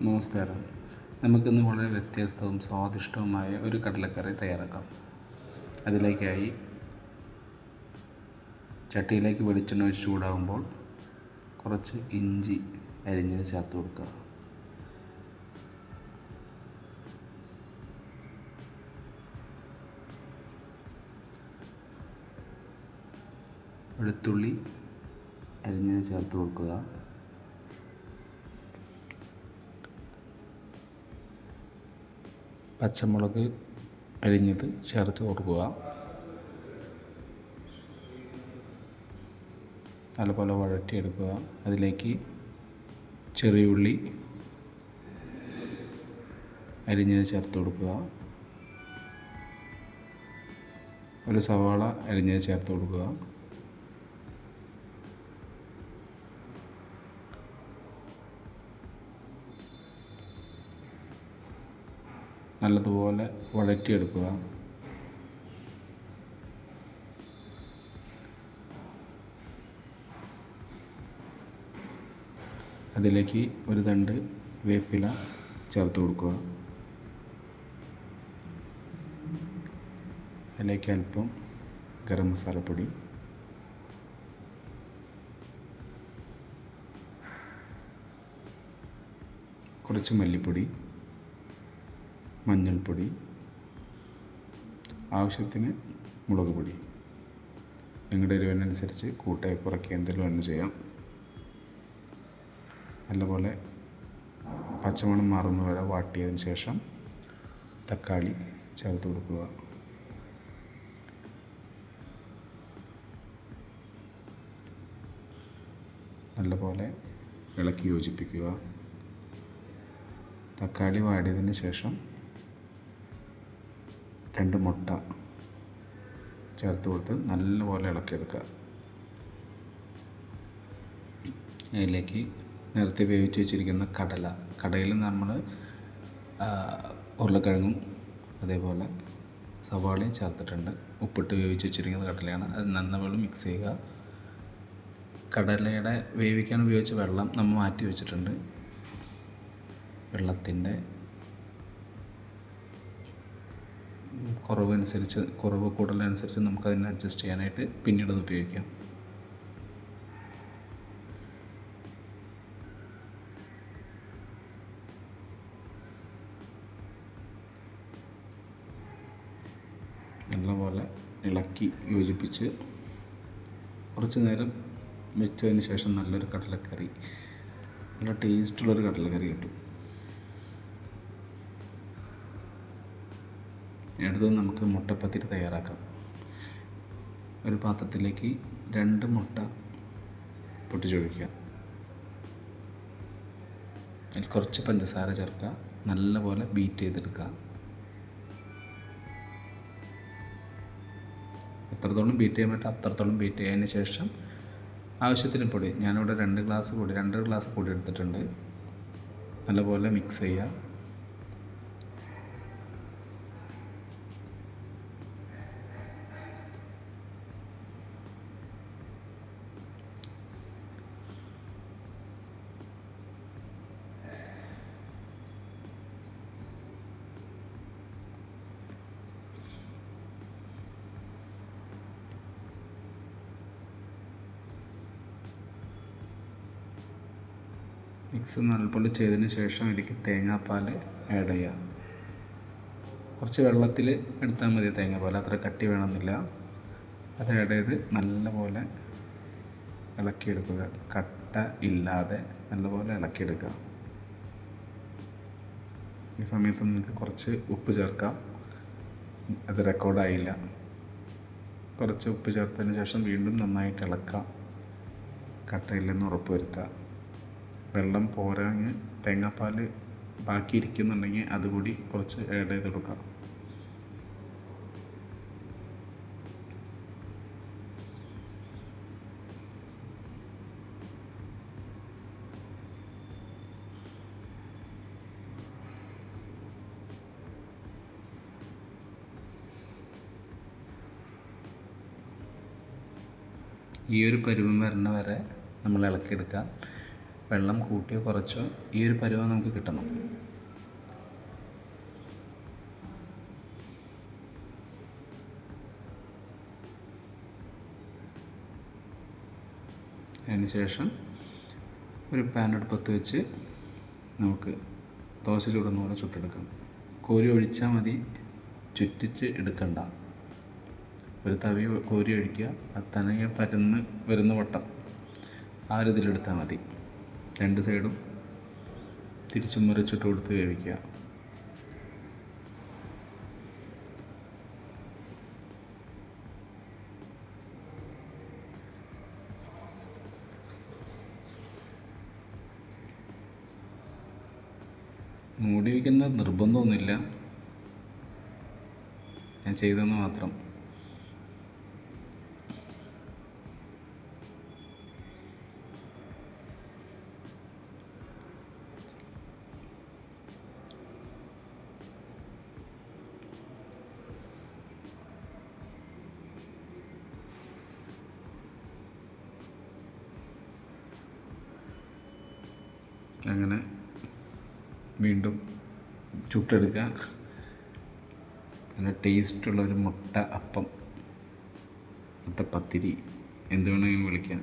നമസ്കാരം. നമുക്കിന്ന് വളരെ വ്യത്യസ്തവും സ്വാദിഷ്ടവുമായ ഒരു കടലക്കറി തയ്യാറാക്കാം. അതിലേക്കായി ചട്ടിയിലേക്ക് വെളിച്ചെണ്ണ ഒഴിച്ച് ചൂടാകുമ്പോൾ കുറച്ച് ഇഞ്ചി അരിഞ്ഞത് ചേർത്ത് കൊടുക്കുക. വെളുത്തുള്ളി അരിഞ്ഞത് ചേർത്ത് കൊടുക്കുക. പച്ചമുളക് അരിഞ്ഞത് ചേർത്ത് കൊടുക്കുക. നല്ലപോലെ വഴറ്റിയെടുക്കുക. അതിലേക്ക് ചെറിയുള്ളി അരിഞ്ഞത് ചേർത്ത് കൊടുക്കുക. ഒരു സവാള അരിഞ്ഞത് ചേർത്ത് കൊടുക്കുക. നല്ലതുപോലെ വഴറ്റിയെടുക്കുക. അതിലേക്ക് ഒരു തണ്ട് വേപ്പില ചേർത്ത് കൊടുക്കുക. അതിലേക്ക് അല്പം ഗരം മസാലപ്പൊടി കുറച്ച് മല്ലിപ്പൊടി. മഞ്ഞൾപ്പൊടി. ആവശ്യത്തിന് മുളക് പൊടി നിങ്ങളുടെ എരിവിനനുസരിച്ച് കൂട്ടുകയോ കുറയ്ക്കുകയോ എന്തെങ്കിലും ഒന്ന് ചെയ്യാം. നല്ലപോലെ പച്ചമണം മാറുന്ന വരെ വാട്ടിയതിന് ശേഷം തക്കാളി ചേർത്ത് കൊടുക്കുക. നല്ലപോലെ ഇളക്കി യോജിപ്പിക്കുക. തക്കാളി വാടിയതിന് ശേഷം രണ്ട് മുട്ട ചേർത്ത് കൊടുത്ത് നല്ലപോലെ ഇളക്കിയെടുക്കുക. അതിലേക്ക് നേരത്തെ വേവിച്ച് വെച്ചിരിക്കുന്ന കടല. കടയിൽ നമ്മൾ ഉരുളക്കിഴങ്ങും അതേപോലെ സവാളയും ചേർത്തിട്ടുണ്ട്. ഉപ്പിട്ട് വേവിച്ച് വെച്ചിരിക്കുന്ന കടലയാണ്. അത് നന്നപോലെ മിക്സ് ചെയ്യുക. കടലയുടെ വേവിക്കാൻ ഉപയോഗിച്ച വെള്ളം നമ്മൾ മാറ്റി വെച്ചിട്ടുണ്ട്. വെള്ളത്തിന്റെ കുറവനുസരിച്ച് കുറവ് കൂടുതലനുസരിച്ച് നമുക്കതിനെ അഡ്ജസ്റ്റ് ചെയ്യാനായിട്ട് പിന്നീട് അത് ഉപയോഗിക്കാം. നല്ലപോലെ ഇളക്കി യോജിപ്പിച്ച് കുറച്ച് നേരം വെച്ചതിന് ശേഷം നല്ലൊരു കടലക്കറി നല്ല ടേസ്റ്റുള്ളൊരു കടലക്കറി കിട്ടും. അടുത്തത് നമുക്ക് മുട്ടപ്പത്തിരി തയ്യാറാക്കാം. ഒരു പാത്രത്തിലേക്ക് രണ്ട് മുട്ട പൊട്ടിച്ചൊഴിക്കുക. അതിൽ കുറച്ച് പഞ്ചസാര ചേർക്കുക. നല്ലപോലെ ബീറ്റ് ചെയ്തെടുക്കുക. എത്രത്തോളം ബീറ്റ് ചെയ്യാൻ പറ്റും അത്രത്തോളം ബീറ്റ് ചെയ്തതിന് ശേഷം ആവശ്യത്തിന് പൊടി. ഞാനിവിടെ രണ്ട് ഗ്ലാസ് പൊടി രണ്ടര ഗ്ലാസ് പൊടി എടുത്തിട്ടുണ്ട്. നല്ലപോലെ മിക്സ് ചെയ്യുക. മിക്സ് നല്ലപോലെ ചെയ്തതിന് ശേഷം ഇതിലേക്ക് തേങ്ങാപ്പാൽ ആഡ് ചെയ്യുക. കുറച്ച് വെള്ളത്തിൽ എടുത്താൽ മതി തേങ്ങാപ്പാൽ. അത്ര കട്ടി വേണമെന്നില്ല. അത് ആഡ് ചെയ്ത് നല്ലപോലെ ഇളക്കിയെടുക്കുക. കട്ട ഇല്ലാതെ നല്ലപോലെ ഇളക്കിയെടുക്കുക. ഈ സമയത്ത് നിങ്ങൾക്ക് കുറച്ച് ഉപ്പ് ചേർക്കാം. അത് റെക്കോർഡായില്ല കുറച്ച് ഉപ്പ് ചേർത്തതിന് ശേഷം വീണ്ടും നന്നായിട്ട് ഇളക്കാം. കട്ടയില്ലെന്ന് ഉറപ്പ് വരുത്തുക. വെള്ളം പോരാഞ്ഞ് തേങ്ങാപ്പാൽ ബാക്കി ഇരിക്കുന്നുണ്ടെങ്കിൽ അതുകൂടി കുറച്ച് ആഡ് ചെയ്ത് കൊടുക്കാം. ഈ ഒരു പരുവം വരണ വരെ നമ്മൾ ഇളക്കിയെടുക്കുക വെള്ളം കൂട്ടിയോ കുറച്ചോ ഈ ഒരു പരുവം നമുക്ക് കിട്ടണം. അതിന് ശേഷം ഒരു പാൻ അടുപ്പത്ത് വെച്ച് നമുക്ക് ദോശ ചുടുന്ന പോലെ ചുട്ടെടുക്കാം. കോരി ഒഴിച്ചാൽ മതി ചുറ്റിച്ച് എടുക്കണ്ട. ഒരു തവി കോരി ഒഴിക്കുക അത് തനയെ പരന്ന് വരുന്ന വട്ടം ആ ഒരു ഇതിലെടുത്താൽ മതി. രണ്ട് സൈഡും തിരിച്ചും മറിച്ചിട്ട് കൊടുത്ത് വേവിക്കുക. മൂടി വയ്ക്കുന്ന നിർബന്ധമൊന്നുമില്ല. ഞാൻ ചെയ്തെന്ന് മാത്രം. അങ്ങനെ വീണ്ടും ചുട്ടെടുക്കുക. നല്ല ടേസ്റ്റുള്ള ഒരു മുട്ട അപ്പം മുട്ട പത്തിരി എന്ത് വേണമെങ്കിലും വിളിക്കാം.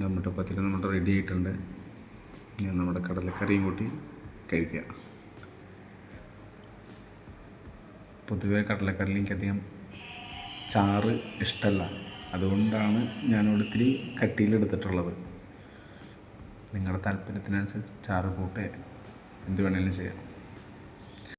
നമ്മുടെ പത്തിരി നമ്മുടെ റെഡി ആയിട്ടുണ്ട്. ഞാൻ നമ്മുടെ കടലക്കറിയും കൂട്ടി കഴിക്കുക. പൊതുവേ കടലക്കറിയിൽ എനിക്കധികം ചാറ് ഇഷ്ടമല്ല അതുകൊണ്ടാണ് ഞാനിവിടെ ഇത്തിരി കട്ടിയിലെടുത്തിട്ടുള്ളത് നിങ്ങളുടെ താല്പര്യത്തിനനുസരിച്ച് ചാറ് കൂട്ടേ. എന്ത് വേണേലും ചെയ്യാം.